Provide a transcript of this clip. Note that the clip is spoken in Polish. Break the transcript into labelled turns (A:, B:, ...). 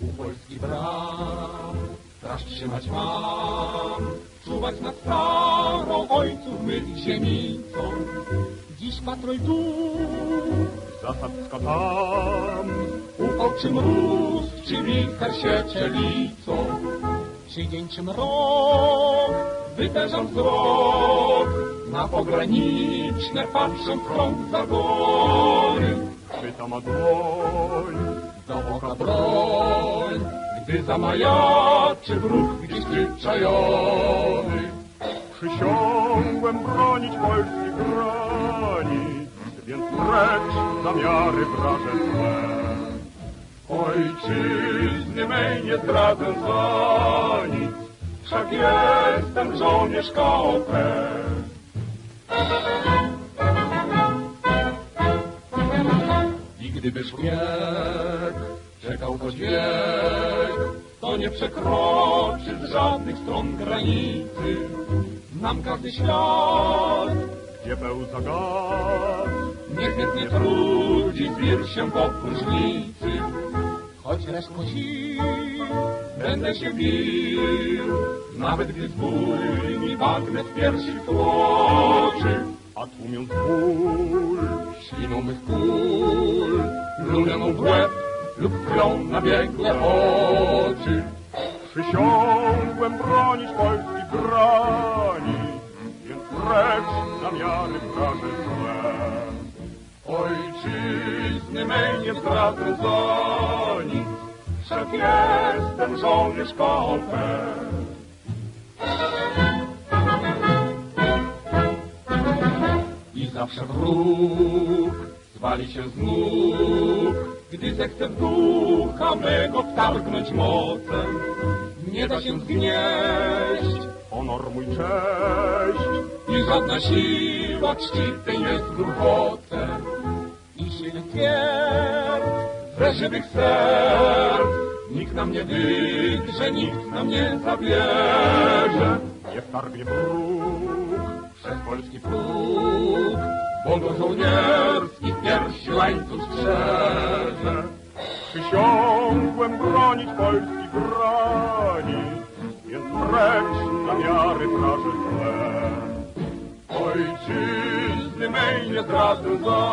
A: U Polski bram, straż trzymać mam, czuwać nad starą ojców mych ziemicą. Dziś patrol tu,
B: Zasadzka tam,
A: u oczy mróz, czy wicher się czelicą. Czy dzień, czy mrok, wytężam wzrok, na pograniczne patrzę w krąg zagory.
B: chwyta ma dłoń,
A: Do oka broń, gdy zamajaczy wróg gdzieś przyczajony.
B: Przysiągłem bronić polskich granic, więc precz zamiary wraże złe.
A: Ojczyzny mej nie zdradzę za nic, wszak jestem żołnierz KOP. Gdyby szpieg czekał choć wiek, to nie przekroczy z żadnych stron granicy. Nam każdy świat
B: Gdzie pełza gaz,
A: niechętnie trudzi zwierz się po próżnicy. Choć resztką sił będę się bił, nawet gdy zbój mi bagnet w piersi tłoczy.
B: a tłumiąc ból,
A: Śliną mych kul, lunę mu w łeb lub krwią na biegle oczy.
B: Przysiągłem bronić polskich granic, więc precz zamiary wraże złe.
A: Ojczyzny mej nie zdradzę za nic, wszak jestem żołnierz KOP. I zawsze wróg zwali się z nóg, gdy zechce w ducha mego wtargnąć mocem. Nie da się zgnieść
B: Honor mój cześć,
A: i żadna siła czci tej jest gruchotem. I siły twierdz ze żywych serc, nikt nam nie wydrze, nikt nam nie zabierze.
B: nie wtargnie wróg,
A: Przez polski próg, bongo żołnierski w łańcuch strzeże.
B: Przysiągłem bronić polskich granic, więc precz zamiary wraże złe.
A: Ojczyzny mej nie zdradzę za